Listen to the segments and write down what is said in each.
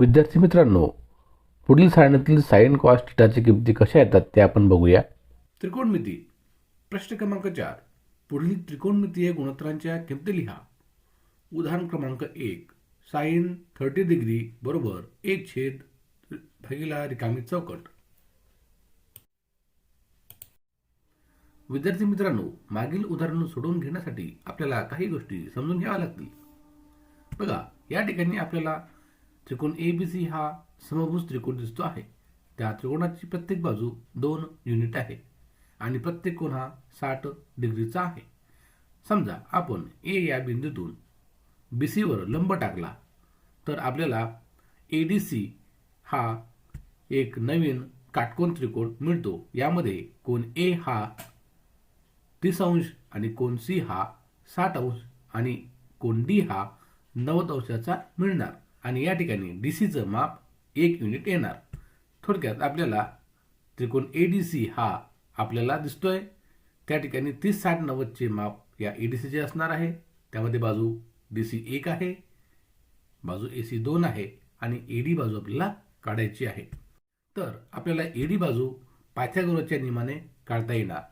विद्यार्थी मित्रांनो पुढील सारणातील साईन कॉस्ट थिटाच्या किमती कशा येतात ते आपण बघूया. त्रिकोणमिती. प्रश्न क्रमांक चार. पुढील त्रिकोणमितीय गुणोत्तरांच्या किमती लिहा. उदाहरण क्रमांक एक. साईन थर्टी डिग्री बरोबर एक छेद भागीला रिकामी चौकट. विद्यार्थी मित्रांनो मागील उदाहरण सोडवून घेण्यासाठी आपल्याला काही गोष्टी समजून घ्याव्या लागतील. बघा या ठिकाणी आपल्याला त्रिकोण ए बी सी हा समभुज त्रिकोण दिसतो आहे. त्या त्रिकोणाची प्रत्येक बाजू दोन युनिट आहे आणि प्रत्येक कोण हा साठ डिग्रीचा आहे. समजा आपण ए या बिंदूतून बी सीवर लंब टाकला तर आपल्याला ए डी सी हा एक नवीन काटकोन त्रिकोण मिळतो. यामध्ये कोण ए हा तीस अंश आणि कोण सी हा साठ अंश आणि कोण डी हा नव्वद अंशाचा मिळणार. आणि या ठिकाणी डी सीचं माप एक युनिट येणार. थोडक्यात आपल्याला त्रिकोण ए डी सी हा आपल्याला दिसतोय. त्या ठिकाणी तीस साठ नव्वदचे माप या ए डी सीचे असणार आहे. त्यामध्ये बाजू डी सी एक आहे बाजू ए सी दोन आहे आणि ए डी बाजू आपल्याला काढायची आहे. तर आपल्याला ए डी बाजू पायथ्यागोरच्या नियमाने काढता येणार.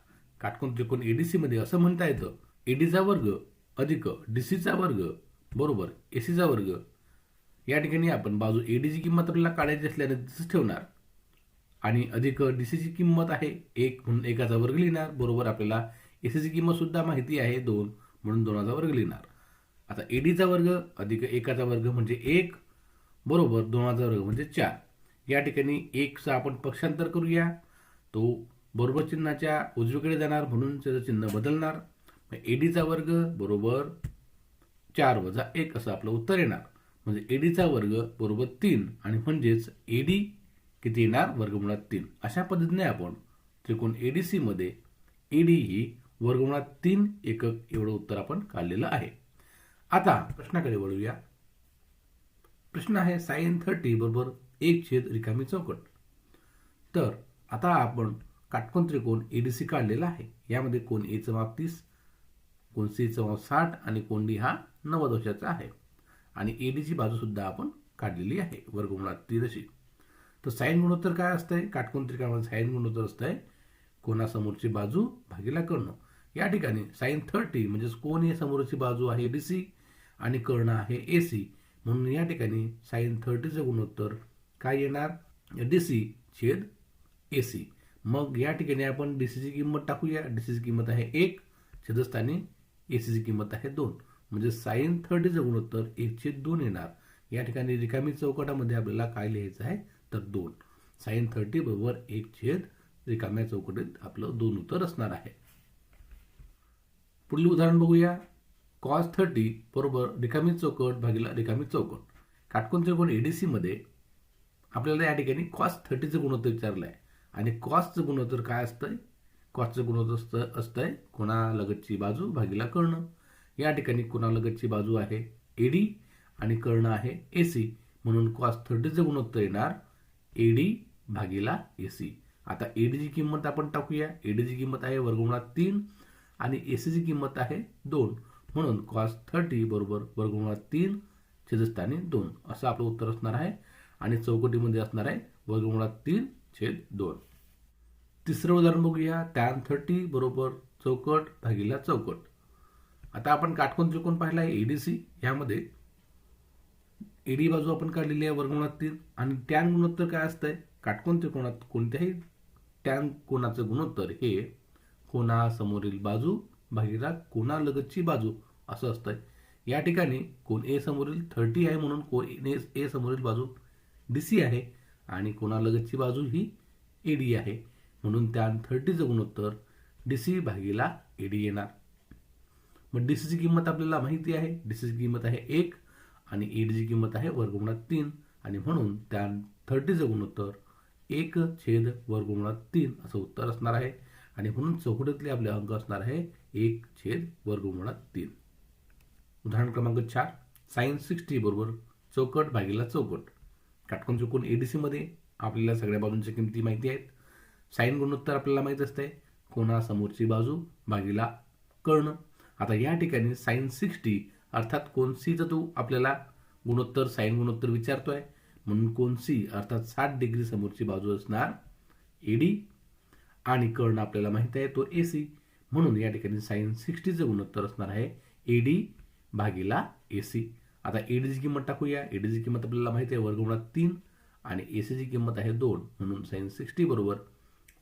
काटकोन त्रिकोण ए डी सीमध्ये असं म्हणता येतं ए डीचा वर्ग अधिक डी सीचा वर्ग बरोबर ए सीचा वर्ग या ठिकाणी आपण बाजू ए डीची किंमत आपल्याला काढायची असल्याने तसंच ठेवणार. आणि अधिक डी सीची किंमत आहे एक म्हणून एकाचा वर्ग लिहिणार. बरोबर आपल्याला ए किंमत सुद्धा माहिती आहे दोन म्हणून दोनाचा वर्ग लिहिणार. आता ए डीचा वर्ग अधिक एकाचा वर्ग म्हणजे एक. बरोबर दोनाचा वर्ग म्हणजे चार. या ठिकाणी एकचा आपण पक्षांतर करूया. तो बरोबर चिन्हाच्या उजवीकडे जाणार म्हणून त्याचं चिन्ह बदलणार. डीचा वर्ग बरोबर चार वजा एक असं आपलं उत्तर येणार. म्हणजे एडीचा वर्ग बरोबर तीन आणि म्हणजेच एडी किती येणार? वर्गमुळात तीन. अशा पद्धतीने आपण त्रिकोण एडीसी मध्ये एडी ही वर्गमुळात तीन एकक एवढं उत्तर आपण काढलेलं आहे. आता प्रश्नाकडे वळूया. प्रश्न आहे साईन थर्टी बरोबर एक छेद रिकामी चौकट. तर आता आपण काटकोन त्रिकोण एडीसी काढलेला आहे. यामध्ये कोण एचं माप तीस कोण सीचं माप साठ आणि कोण डी हा नव्वद वर्षाचा आहे. आणि ए डीची बाजूसुद्धा आपण काढलेली आहे वर्गमुळात ती जशी तर साईन गुणोत्तर काय असतंय? काटकोण त्रिकाणामध्ये साईन गुणोत्तर असतंय. कोणासमोरची बाजू भागीला कर्ण. या ठिकाणी साईन थर्टी म्हणजेच कोण हे समोरची बाजू आहे? डी सी आणि कर्ण आहे ए सी म्हणून या ठिकाणी साईन थर्टीचं गुणोत्तर काय येणार? डी सी छेद ए सी मग या ठिकाणी आपण डी सीची किंमत टाकूया. डी सीची किंमत आहे एक. छेदस्थानी ए सीची किंमत आहे दोन. म्हणजे साईन थर्टीचं गुणोत्तर एक छेद दोन येणार. या ठिकाणी रिकामी चौकटामध्ये आपल्याला काय लिहायचं आहे? तर दोन. साईन थर्टी बरोबर एक छेद रिकाम्या चौकटीत आपलं दोन उत्तर असणार आहे. पुढील उदाहरण बघूया. कॉस थर्टी बरोबर रिकामी चौकट भागीला रिकामी चौकट. काटकोन त्रिकोण एडीसी मध्ये आपल्याला या ठिकाणी कॉस थर्टीचं गुणोत्तर विचारलं आहे आणि कॉसचं गुणोत्तर काय असतंय? कॉसचं गुणोत्तर असतं असतंय कोणालगतची बाजू भागीला कर्ण. या ठिकाणी कोणालगतची बाजू आहे? एडी आणि कर्ण आहे ए सी म्हणून कॉस थर्टीचं गुणोत्तर येणार एडी भागीला ए सी आता एडीची किंमत आपण टाकूया. एडीची किंमत आहे वर्गमुळात तीन आणि ए सीची किंमत आहे दोन. म्हणून कॉस थर्टी बरोबर वर्गमुळात तीन छेदस्थानी दोन. असं आपलं उत्तर असणार आहे. आणि चौकटीमध्ये असणार आहे वर्गमुळात तीन छेद दोन. तिसरं उदाहरण बघूया. टॅन थर्टी बरोबर चौकट भागीला चौकट. आता आपण काटकोन त्रिकोण पाहिला आहे एडीसी ह्यामध्ये एडी बाजू आपण काढलेली आहे वर्गुणातील तीन आणि टॅन गुणोत्तर काय असतंय? काटकोन त्रिकोणात कोणत्याही टॅन कोणाचं गुणोत्तर हे कोणासमोरील बाजू भागीला कोणालगतची बाजू असं असतंय. या ठिकाणी कोण ए समोरील थर्टी आहे म्हणून कोण ए समोरील बाजू डी सी आहे आणि कोणालगतची बाजू ही ए डी आहे. म्हणून त्या थर्टीचं गुणोत्तर डी सी भागीला ए डी येणार. मग डी सीची किंमत आपल्याला माहिती आहे. डी सीची किंमत आहे एक आणि एडीची किंमत आहे वर्गमुळात तीन. आणि म्हणून त्या थर्टीचं गुणोत्तर एक छेद वर्गमुळात तीन असं उत्तर असणार आहे. आणि म्हणून चौकटीतले आपले अंक असणार आहे एक छेद वर्गमुळात तीन. उदाहरण क्रमांक चार. साईन सिक्स्टी बरोबर चौकट भागीला चौकट. काटकोन डी एडीसीमध्ये आपल्याला सगळ्या बाजूंच्या किमती माहिती आहेत. साईन गुणोत्तर आपल्याला माहीत असते कोणासमोरची बाजू भागीला कर्ण. आता या ठिकाणी साईन सिक्स्टी अर्थात कोणसीचा तो आपल्याला गुणोत्तर साईन गुणोत्तर विचारतो आहे म्हणून कोणसी अर्थात साठ डिग्री समोरची बाजू असणार एडी आणि कर्ण आपल्याला माहीत आहे तो ए सी म्हणून या ठिकाणी साईन सिक्स्टीचं गुणोत्तर असणार आहे एडी भागीला ए सी आता एडीची किंमत टाकूया. एडीची किंमत आपल्याला माहिती आहे वर्गमुळात तीन आणि ए सीची किंमत आहे दोन. म्हणून साईन सिक्स्टी बरोबर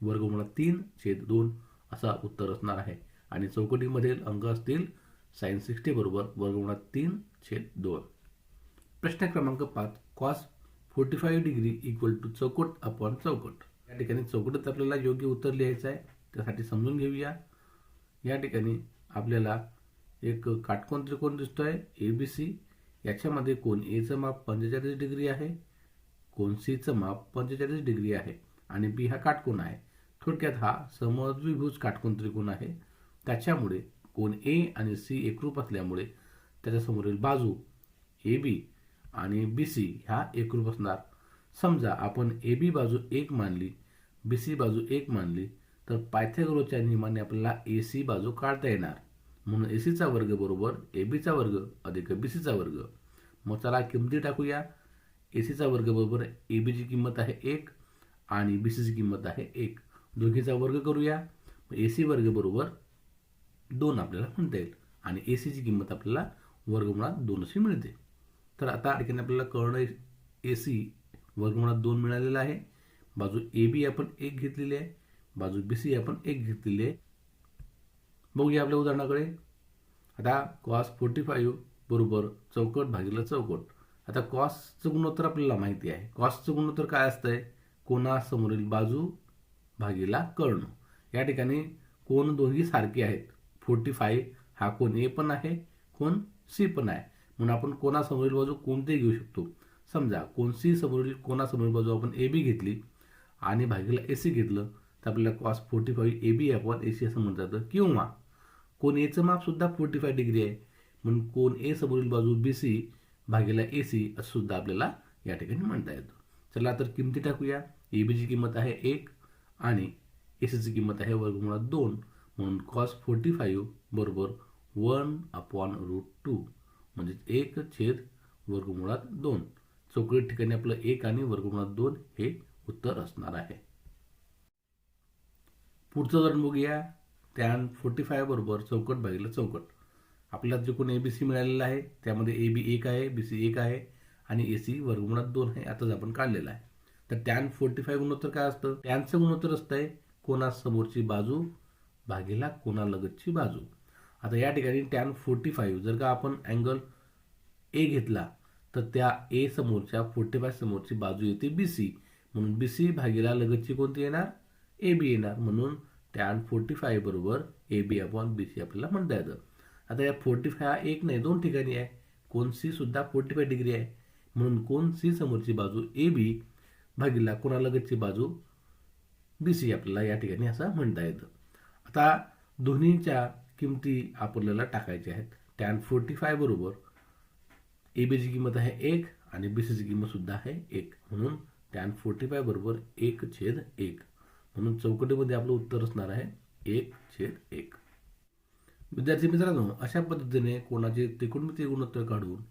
वर्गमुळात तीन छेद दोन असा उत्तर असणार आहे. आणि चौकटीमधील अंक असतील साईन सिक्स्टी बरोबर वर्गमुळात तीन छेद दोन. प्रश्न क्रमांक पाच cos forty five degree equal to चौकट अपॉन चौकट. या ठिकाणी चौकटीत आपल्याला योग्य उत्तर लिहायचं आहे त्यासाठी समजून घेऊया. या ठिकाणी आपल्याला एक काटकोन त्रिकोण दिसतो आहे ए बी सी याच्यामध्ये कोण एचं माप पंचेचाळीस डिग्री आहे कोण सीचं माप पंचेचाळीस डिग्री आहे आणि बी हा काटकोन आहे. थोडक्यात हा समद्विभुज काटकोन त्रिकोण आहे. त्याच्यामुळे कोण ए आणि सी एकरूप असल्यामुळे त्याच्यासमोरील बाजू ए बी आणि बी सी ह्या एकरूप असणार. समजा आपण ए बी बाजू एक मानली बी सी बाजू एक मानली तर पायथेग्रोच्या नियमाने आपल्याला ए सी बाजू काढता येणार. म्हणून ए सीचा वर्ग बरोबर ए बीचा वर्ग अधिक बी सीचा वर्ग. मग चला किमती टाकूया. ए सीचा वर्ग बरोबर ए बीची किंमत आहे एक आणि बी सीची किंमत आहे एक. दोघीचा वर्ग करूया. ए सी वर्ग बरोबर दोन आपल्याला म्हणता येईल. आणि ए सीची किंमत आपल्याला वर्गमुळात दोन अशी मिळते. तर आता या ठिकाणी आपल्याला कर्ण ए सी वर्गमुळात दोन मिळालेला आहे. बाजू ए बी आपण एक घेतलेली आहे. बाजू बी सी आपण एक घेतलेली आहे. बघूया आपल्या उदाहरणाकडे. आता कॉस फोर्टी फाईव्ह बरोबर चौकट भागीला चौकट. आता कॉसचं गुणोत्तर आपल्याला माहिती आहे. कॉसचं गुणोत्तर काय असतं आहे कोणासमोरील बाजू भागीला कर्ण या ठिकाणी कोण दोन्ही सारखे आहेत? फोर्टी फाईव्ह हा कोण ए पण आहे कोण सी पण आहे. म्हणून आपण कोणासमोरील बाजू कोणतेही घेऊ शकतो. समजा कोण सी समोरील कोणासमोरील बाजू आपण ए बी घेतली आणि भागीला ए सी घेतलं तर आपल्याला cos forty five A B upon A C असं म्हणता जातं. किंवा कोण एचं मापसुद्धा फोर्टी फाय डिग्री आहे म्हणून कोण ए समोरील बाजू बी सी भागीला ए सी असं सुद्धा आपल्याला या ठिकाणी म्हणता येतं. चला तर किमती टाकूया. ए बीची किंमत आहे एक आणि ए सीची किंमत आहे वर्गमुळात दोन. म्हणून कॉस फोर्टी फाईव्ह बरोबर वन अपॉन रूट टू म्हणजे एक छेद वर्गमुळात दोन. चौकडी ठिकाणी आपलं एक आणि वर्गमुळात दोन हे उत्तर असणार आहे. पुढचं उदाहरण बघूया. टॅन फोर्टी फाय बरोबर चौकट भागीला चौकट. आपल्याला त्रिकोण ए बी सी मिळालेला आहे. त्यामध्ये ए बी एक आहे बी सी एक आहे आणि ए सी वर्गमुळात दोन आहे आताच आपण काढलेला आहे. तर टॅन फोर्टी फाय गुणोत्तर काय असतं? टॅनचं गुणोत्तर असतंय कोणासमोरची बाजू भागीला कोणालगतची बाजू? आता या ठिकाणी टॅन फोर्टी फाईव्ह जर का आपण अँगल ए घेतला तर त्या ए समोरच्या फोर्टी फाय समोरची बाजू येते बी सी म्हणून बी सी भागीला लगतची कोणती येणार? ए बी येणार. म्हणून टॅन फोर्टी फाय बरोबर ए बी अपॉन बी सी आपल्याला म्हणता येतं. आता या फोर्टी फाय हा एक नाही दोन ठिकाणी आहे. कोण सी सुद्धा फोर्टी फाय डिग्री आहे. म्हणून कोण सी समोरची बाजू ए बी भागीला कोणालगतची बाजू? बी सी आपल्याला या ठिकाणी असं म्हणता येतं. आता दोन्हीच्या किमती आपल्याला टाकायच्या आहेत. टॅन फोर्टी फाय बरोबर ए बीची किंमत आहे एक आणि बी सीची किंमत सुद्धा आहे एक. म्हणून टॅन फोर्टी फाय बरोबर एक छेद एक. म्हणून चौकटीमध्ये आपलं उत्तर असणार आहे एक छेद एक. विद्यार्थी मित्रांनो अशा पद्धतीने कोणाचे त्रिकोणमिती गुणोत्तर काढून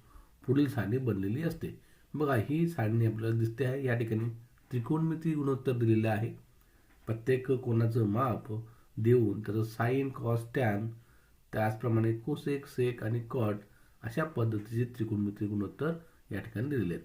पुढील सारणी बनलेली असते. बघा ही सारणी आपल्याला दिसते आहे. या ठिकाणी त्रिकोणमिती गुणोत्तर दिलेलं आहे. प्रत्येक कोणाचं माप देऊन त्याचं साईन कॉस टॅन त्याचप्रमाणे कोसेक सेक आणि कॉट अशा पद्धतीचे त्रिकोणमिती गुणोत्तर या ठिकाणी दिलेले आहेत.